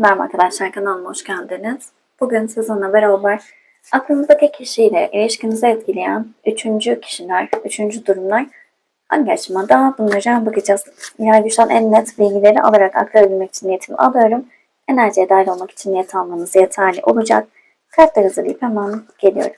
Merhaba arkadaşlar kanalıma hoş geldiniz. Bugün sizinle beraber aklınızdaki kişiyle ilişkinizi etkileyen üçüncü kişiler, üçüncü durumlar hangi aşamada bunlara bakacağız. Yani güçten en net bilgileri alarak aktarabilmek için niyetimi alıyorum. Enerjiye dahil olmak için niyet almanız yeterli olacak. Kartlar hazırlayıp hemen geliyorum.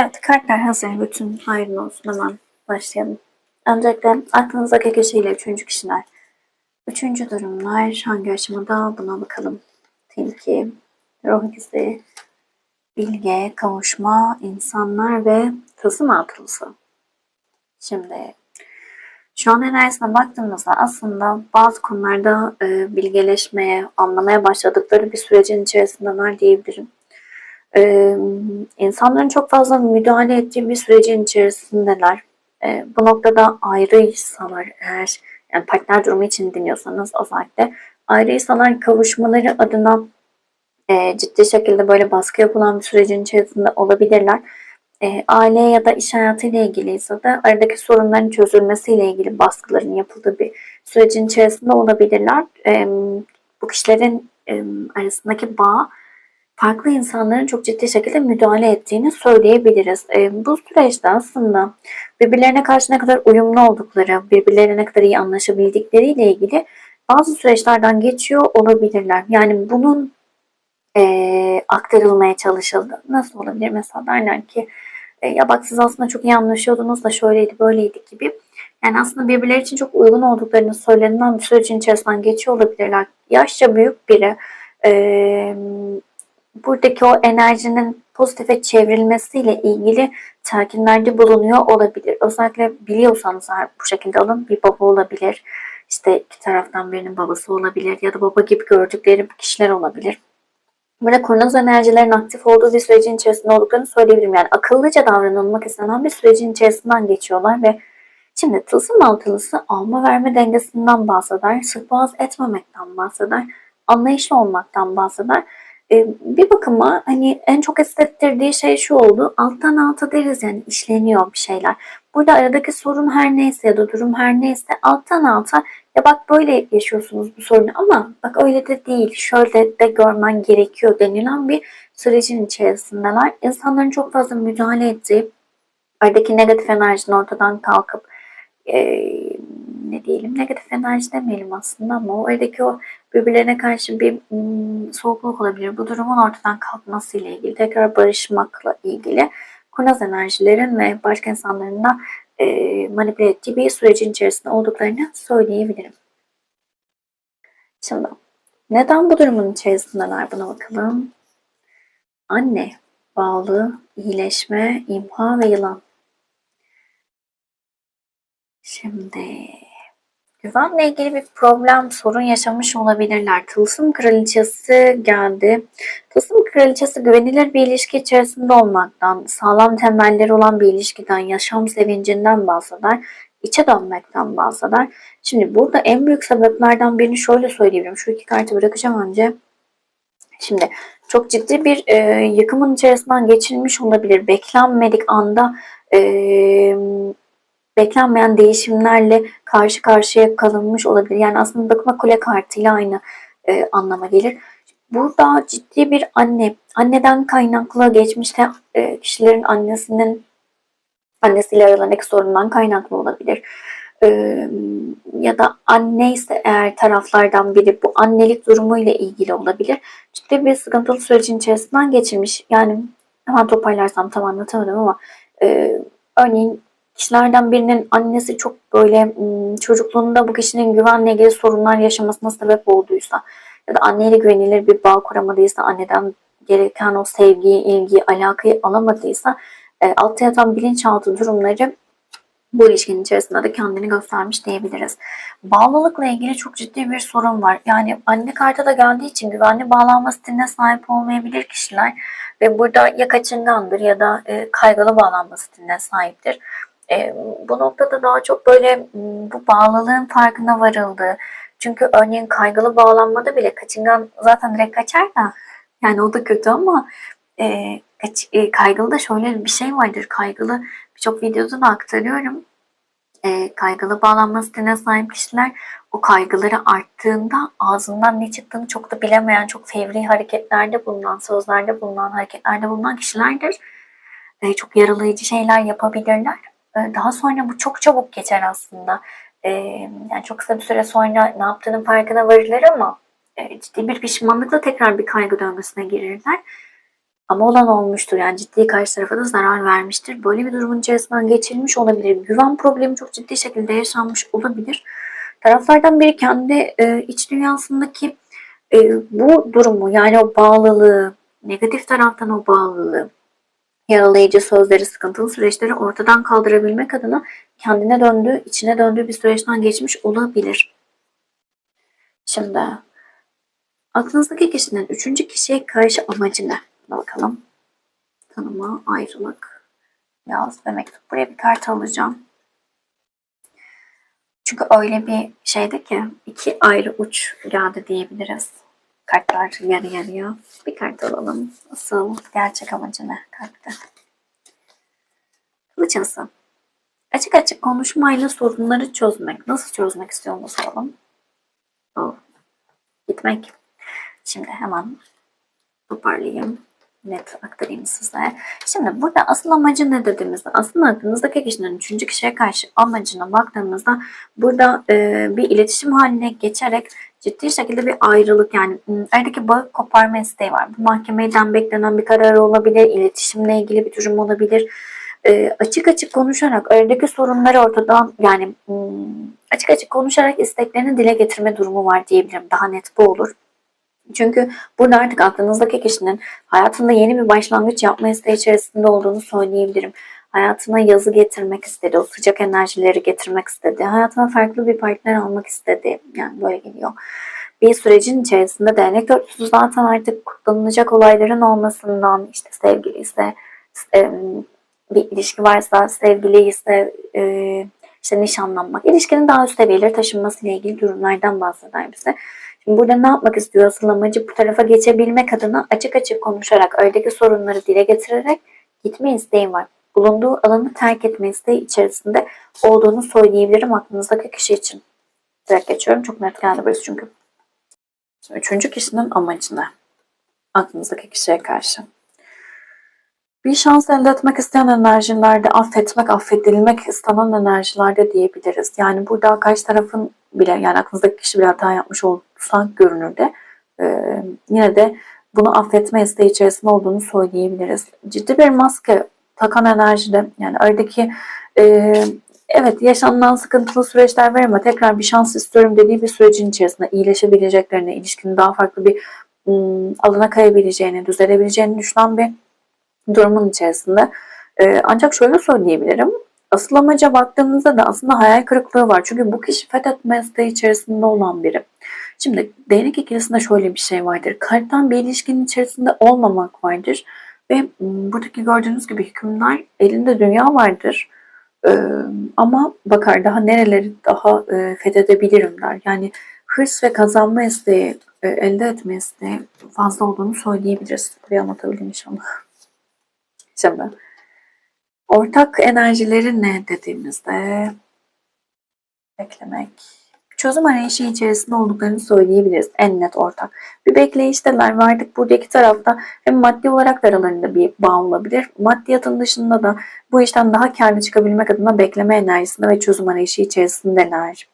Evet, kartlar hazır. Bütün hayırlı olsun. Hemen başlayalım. Öncelikle aklınızdaki kişiyle üçüncü kişiler. Üçüncü durumlar hangi aşamada buna bakalım. Tilki, ruh izi, bilge, kavuşma, insanlar ve tılsım altılısı. Şimdi şu an enerjisine baktığımızda aslında bazı konularda e, bilgeleşmeye, anlamaya başladıkları bir sürecin içerisindeler diyebilirim e, insanların çok fazla müdahale ettiği bir sürecin içerisindeler. E, bu noktada ayrıysalar eğer yani partner durumu için dinliyorsanız özellikle ayrıysalar kavuşmaları adına e, ciddi şekilde böyle baskı yapılan bir sürecin içerisinde olabilirler. E, aile ya da iş hayatıyla ilgili ise de aradaki sorunların çözülmesiyle ilgili baskıların yapıldığı bir sürecin içerisinde olabilirler. E, bu kişilerin e, arasındaki bağ farklı insanların çok ciddi şekilde müdahale ettiğini söyleyebiliriz. E, bu süreçte aslında birbirlerine karşı ne kadar uyumlu oldukları, birbirlerine ne kadar iyi anlaşabildikleriyle ilgili bazı süreçlerden geçiyor olabilirler. Yani bunun e, aktarılmaya çalışıldı. Nasıl olabilir? Mesela derler ki e, ya bak siz aslında çok iyi anlaşıyordunuz da şöyleydi böyleydi gibi. Yani aslında birbirleri için çok uygun olduklarını söylenilen bir sürecin içerisinden geçiyor olabilirler. Yaşça büyük biri e, buradaki o enerjinin pozitife çevrilmesiyle ilgili telkinlerde bulunuyor olabilir. Özellikle biliyorsanız bu şekilde alın bir baba olabilir. İşte iki taraftan birinin babası olabilir ya da baba gibi gördükleri kişiler olabilir. Burada kurnaz enerjilerin aktif olduğu bir sürecin içerisinde olduklarını söyleyebilirim. Yani akıllıca davranılmak istenen bir sürecin içerisinden geçiyorlar ve şimdi tılsım altılısı alma verme dengesinden bahseder, sık boğaz etmemekten bahseder, anlayışlı olmaktan bahseder e, bir bakıma hani en çok hissettirdiği şey şu oldu. Alttan alta deriz yani işleniyor bir şeyler. Burada aradaki sorun her neyse ya da durum her neyse alttan alta ya bak böyle yaşıyorsunuz bu sorunu ama bak öyle de değil şöyle de görmen gerekiyor denilen bir sürecin içerisindeler. İnsanların çok fazla müdahale ettiği aradaki negatif enerjinin ortadan kalkıp ne diyelim negatif enerji demeyelim aslında ama o aradaki o birbirlerine karşı bir ım, soğukluk olabilir. Bu durumun ortadan kalkması ile ilgili, tekrar barışmakla ilgili kurnaz enerjilerin ve başka insanların da e, manipüle ettiği bir sürecin içerisinde olduklarını söyleyebilirim. Şimdi neden bu durumun içerisindeler buna bakalım. Anne, bağlı, iyileşme, imha ve yılan. Şimdi güvenle ilgili bir problem, sorun yaşamış olabilirler. Tılsım kraliçesi geldi. Tılsım kraliçesi güvenilir bir ilişki içerisinde olmaktan, sağlam temelleri olan bir ilişkiden, yaşam sevincinden bahseder. içe dönmekten bahseder. Şimdi burada en büyük sebeplerden birini şöyle söyleyebilirim. Şu iki kartı bırakacağım önce. Şimdi çok ciddi bir e, yıkımın içerisinden geçilmiş olabilir. Beklenmedik anda e, beklenmeyen değişimlerle karşı karşıya kalınmış olabilir. Yani aslında bakıma kule kartıyla aynı e, anlama gelir. Burada ciddi bir anne, anneden kaynaklı geçmişte e, kişilerin annesinin annesiyle aralarındaki sorundan kaynaklı olabilir. E, ya da anne ise eğer taraflardan biri bu annelik durumuyla ilgili olabilir. Ciddi bir sıkıntılı sürecin içerisinden geçirmiş. Yani hemen toparlarsam tam anlatamadım ama e, örneğin kişilerden birinin annesi çok böyle çocukluğunda bu kişinin güvenle ilgili sorunlar yaşamasına sebep olduysa ya da anneyle güvenilir bir bağ kuramadıysa anneden gereken o sevgiyi, ilgiyi, alakayı alamadıysa e, altta yatan bilinçaltı durumları bu ilişkinin içerisinde de kendini göstermiş diyebiliriz. Bağlılıkla ilgili çok ciddi bir sorun var. Yani anne kartı da geldiği için güvenli bağlanma stiline sahip olmayabilir kişiler ve burada ya kaçıngandır ya da e, kaygılı bağlanma stiline sahiptir. E, bu noktada daha çok böyle bu bağlılığın farkına varıldı. Çünkü örneğin kaygılı bağlanmada bile kaçıngan zaten direkt kaçar da yani o da kötü ama e, kaç, e, kaygılı da şöyle bir şey vardır. Kaygılı birçok videoda da aktarıyorum. E, kaygılı bağlanma stiline sahip kişiler o kaygıları arttığında ağzından ne çıktığını çok da bilemeyen, çok fevri hareketlerde bulunan, sözlerde bulunan, hareketlerde bulunan kişilerdir. E, çok yaralayıcı şeyler yapabilirler. E, daha sonra bu çok çabuk geçer aslında. E, yani çok kısa bir süre sonra ne yaptığının farkına varırlar ama e, ciddi bir pişmanlıkla tekrar bir kaygı döngüsüne girirler. Ama olan olmuştur. Yani ciddi karşı tarafa da zarar vermiştir. Böyle bir durumun içerisinden geçirilmiş olabilir. Güven problemi çok ciddi şekilde yaşanmış olabilir. Taraflardan biri kendi e, iç dünyasındaki e, bu durumu yani o bağlılığı, negatif taraftan o bağlılığı, yaralayıcı sözleri, sıkıntılı süreçleri ortadan kaldırabilmek adına kendine döndüğü, içine döndüğü bir süreçten geçmiş olabilir. Şimdi aklınızdaki kişinin üçüncü kişiye karşı amacı ne? Bakalım. Tanıma, ayrılık, yaz ve mektup. Buraya bir kart alacağım. Çünkü öyle bir şeydi ki iki ayrı uç geldi diyebiliriz. Kartlar yarı yarıya. Bir kart alalım. Asıl gerçek amacı ne kartta? Kılıçası. Açık açık konuşmayla sorunları çözmek. Nasıl çözmek istiyor mu soralım. O. Gitmek. Şimdi hemen toparlayayım. Net aktarayım size. Şimdi burada asıl amacı ne dediğimizde aslında aklınızdaki kişinin üçüncü kişiye karşı amacına baktığımızda burada e, bir iletişim haline geçerek ciddi şekilde bir ayrılık yani m, aradaki bağı koparma isteği var. Bu mahkemeden beklenen bir karar olabilir, iletişimle ilgili bir durum olabilir. E, açık açık konuşarak aradaki sorunları ortadan yani m, açık açık konuşarak isteklerini dile getirme durumu var diyebilirim. Daha net bu olur. Çünkü burada artık aklınızdaki kişinin hayatında yeni bir başlangıç yapma isteği içerisinde olduğunu söyleyebilirim. Hayatına yazı getirmek istedi, o sıcak enerjileri getirmek istedi. Hayatına farklı bir partner almak istedi. Yani böyle geliyor. Bir sürecin içerisinde değnek dörtlüsü zaten artık kutlanılacak olayların olmasından işte sevgili ise e, bir ilişki varsa sevgili ise e, işte nişanlanmak, ilişkinin daha üst seviyelere taşınmasıyla ilgili durumlardan bahseder bize. Şimdi burada ne yapmak istiyor asıl amacı bu tarafa geçebilmek adına açık açık konuşarak, ördeki sorunları dile getirerek gitme isteği var. Bulunduğu alanı terk etme isteği içerisinde olduğunu söyleyebilirim aklınızdaki kişi için. Direkt geçiyorum. Çok net geldi burası çünkü. Üçüncü kişinin amacı ne? Aklınızdaki kişiye karşı. Bir şans elde etmek isteyen enerjilerde affetmek, affedilmek istenen enerjilerde diyebiliriz. Yani burada karşı tarafın bile yani aklınızdaki kişi bir hata yapmış olsa görünürde e, yine de bunu affetme isteği içerisinde olduğunu söyleyebiliriz. Ciddi bir maske takan enerjide yani aradaki e, evet yaşanılan sıkıntılı süreçler var ama tekrar bir şans istiyorum dediği bir sürecin içerisinde iyileşebileceklerini, ilişkinin daha farklı bir ım, alana kayabileceğini, düzelebileceğini düşünen bir durumun içerisinde. Ee, ancak şöyle söyleyebilirim. Asıl amaca baktığımızda da aslında hayal kırıklığı var. Çünkü bu kişi fethetme isteği içerisinde olan biri. Şimdi değnek ikilisinde şöyle bir şey vardır. Kalpten bir ilişkinin içerisinde olmamak vardır. Ve buradaki gördüğünüz gibi hükümler elinde dünya vardır. Ee, ama bakar daha nereleri daha e, fethedebilirim der. Yani hırs ve kazanma isteği, e, elde etme isteği fazla olduğunu söyleyebiliriz. Buraya anlatabildim inşallah. Şimdi ortak enerjileri ne dediğimizde beklemek, çözüm arayışı içerisinde olduklarını söyleyebiliriz. En net ortak. Bir bekleyişteler ve artık burada iki tarafta hem maddi olarak da aralarında bir bağ olabilir. Maddiyatın dışında da bu işten daha karlı çıkabilmek adına bekleme enerjisinde ve çözüm arayışı içerisindeler.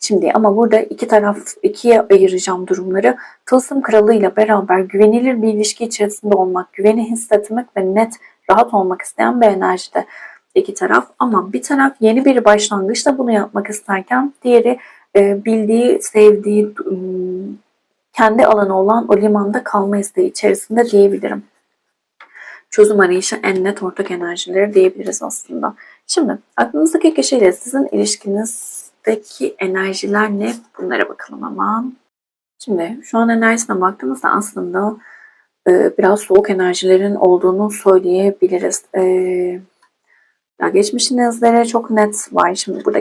Şimdi ama burada iki taraf ikiye ayıracağım durumları. Tılsım kralıyla beraber güvenilir bir ilişki içerisinde olmak, güveni hissetmek ve net rahat olmak isteyen bir enerjide iki taraf. Ama bir taraf yeni bir başlangıçla bunu yapmak isterken diğeri e, bildiği, sevdiği, ım, kendi alanı olan o limanda kalma isteği içerisinde diyebilirim. Çözüm arayışı en net ortak enerjileri diyebiliriz aslında. Şimdi aklınızdaki kişiyle sizin ilişkinizdeki enerjiler ne? Bunlara bakalım hemen. Şimdi şu an enerjisine baktığımızda aslında e, biraz soğuk enerjilerin olduğunu söyleyebiliriz. E, ya geçmişinizlere çok net var. Şimdi burada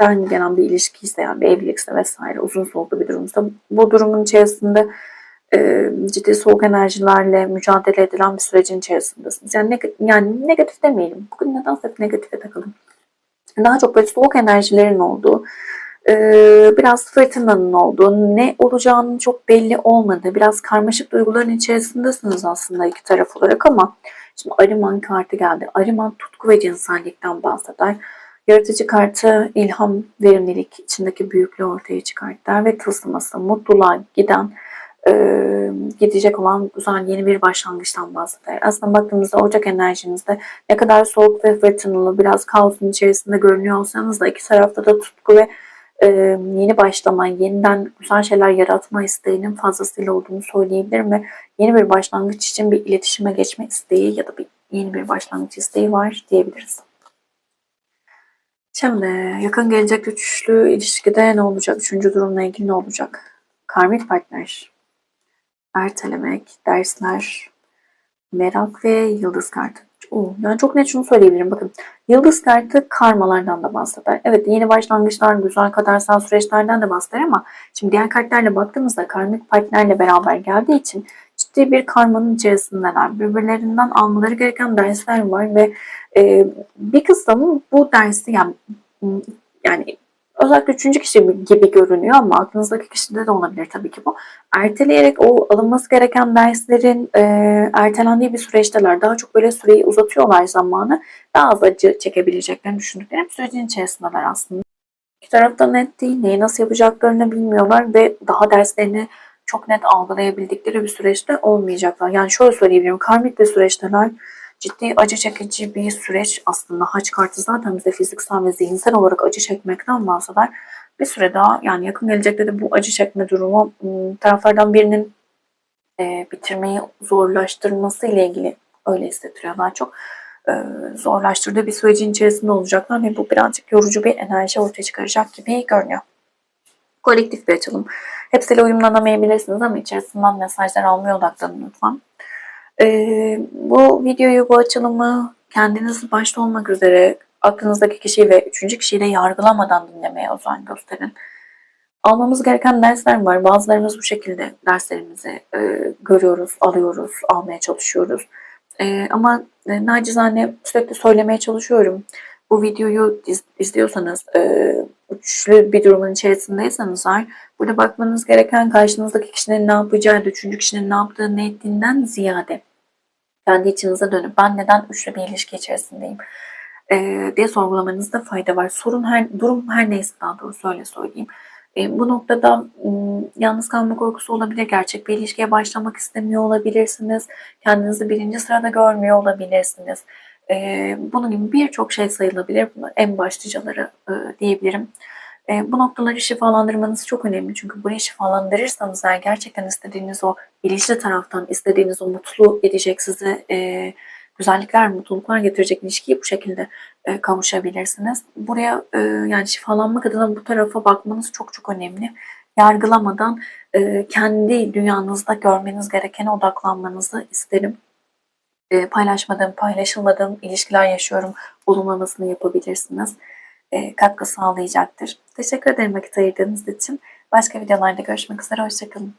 geçmişten gelen bir ilişkiyse yani bir evlilikse vesaire uzun soluklu bir durumsa bu durumun içerisinde e, ciddi soğuk enerjilerle mücadele edilen bir sürecin içerisindesiniz. Yani, neg- yani negatif demeyelim. Bugün neden hep negatife takalım? Daha çok böyle soğuk enerjilerin olduğu, e, biraz fırtınanın olduğu, ne olacağının çok belli olmadığı, biraz karmaşık duyguların içerisindesiniz aslında iki taraf olarak ama şimdi Ariman kartı geldi. Ariman tutku ve cinsellikten bahseder. Yaratıcı kartı ilham, verimlilik, içindeki büyüklüğü ortaya çıkartır ve tılsıması, mutluluğa giden, e, gidecek olan güzel yeni bir başlangıçtan bahseder. Aslında baktığımızda Ocak enerjinizde ne kadar soğuk ve fırtınalı, biraz kaosun içerisinde görünüyor olsanız da iki tarafta da tutku ve e, yeni başlama, yeniden güzel şeyler yaratma isteğinin fazlasıyla olduğunu söyleyebilirim ve yeni bir başlangıç için bir iletişime geçme isteği ya da bir yeni bir başlangıç isteği var diyebiliriz. Şimdi yakın gelecek üçlü ilişkide ne olacak? Üçüncü durumla ilgili ne olacak? Karmik partner, ertelemek, dersler, merak ve yıldız kartı. Oo, yani çok net şunu söyleyebilirim. Bakın yıldız kartı karmalardan da bahseder. Evet yeni başlangıçlar, güzel kadersel süreçlerden de bahseder ama şimdi diğer kartlarla baktığımızda karmik partnerle beraber geldiği için ciddi bir karmanın içerisindeler. Birbirlerinden almaları gereken dersler var ve e, bir kısmı bu dersi yani yani özellikle üçüncü kişi gibi görünüyor ama aklınızdaki kişide de olabilir tabii ki bu. Erteleyerek o alınması gereken derslerin e, ertelendiği bir süreçteler. Daha çok böyle süreyi uzatıyorlar zamanı. Daha az acı çekebileceklerini düşündükleri sürecin içerisindeler aslında. İki tarafta net değil. Neyi nasıl yapacaklarını bilmiyorlar ve daha derslerini çok net algılayabildikleri bir süreçte olmayacaklar. Yani şöyle söyleyebilirim. Karmik bir süreçteler ciddi acı çekici bir süreç aslında. Haç kartı zaten bize fiziksel ve zihinsel olarak acı çekmekten bahseder. Bir süre daha yani yakın gelecekte de bu acı çekme durumu ım, taraflardan birinin e, bitirmeyi zorlaştırması ile ilgili öyle hissettiriyor daha çok. E, zorlaştırdığı bir sürecin içerisinde olacaklar ve bu birazcık yorucu bir enerji ortaya çıkaracak gibi görünüyor. Kolektif bir açılım. Hepsiyle uyumlanamayabilirsiniz ama içerisinden mesajlar almaya odaklanın lütfen. Ee, bu videoyu, bu açılımı kendiniz başta olmak üzere aklınızdaki kişiyi ve üçüncü kişiyi de yargılamadan dinlemeye özen gösterin. Almamız gereken dersler var. Bazılarımız bu şekilde derslerimizi e, görüyoruz, alıyoruz, almaya çalışıyoruz. E, ama e, nacizane sürekli söylemeye çalışıyorum. Bu videoyu iz, izliyorsanız, e, üçlü bir durumun içerisindeyseniz var, burada bakmanız gereken karşınızdaki kişinin ne yapacağı, üçüncü kişinin ne yaptığı, ne ettiğinden ziyade kendi içinize dönüp ben neden üçlü bir ilişki içerisindeyim e, diye sorgulamanızda fayda var. Sorun her, durum her neyse daha doğrusu öyle söyleyeyim. E, bu noktada yalnız kalma korkusu olabilir. Gerçek bir ilişkiye başlamak istemiyor olabilirsiniz. Kendinizi birinci sırada görmüyor olabilirsiniz. E, bunun gibi birçok şey sayılabilir. Bunlar en başlıcaları e, diyebilirim. E, bu noktaları şifalandırmanız çok önemli. Çünkü burayı şifalandırırsanız eğer gerçekten istediğiniz o bilinçli taraftan istediğiniz o mutlu edecek size e, güzellikler, mutluluklar getirecek ilişkiyi bu şekilde e, kavuşabilirsiniz. Buraya e, yani şifalanmak adına bu tarafa bakmanız çok çok önemli. Yargılamadan e, kendi dünyanızda görmeniz gerekene odaklanmanızı isterim. E, paylaşmadığım, paylaşılmadığım ilişkiler yaşıyorum olumlamasını yapabilirsiniz. E, katkı sağlayacaktır. Teşekkür ederim vakit ayırdığınız için. Başka videolarda görüşmek üzere. Hoşçakalın.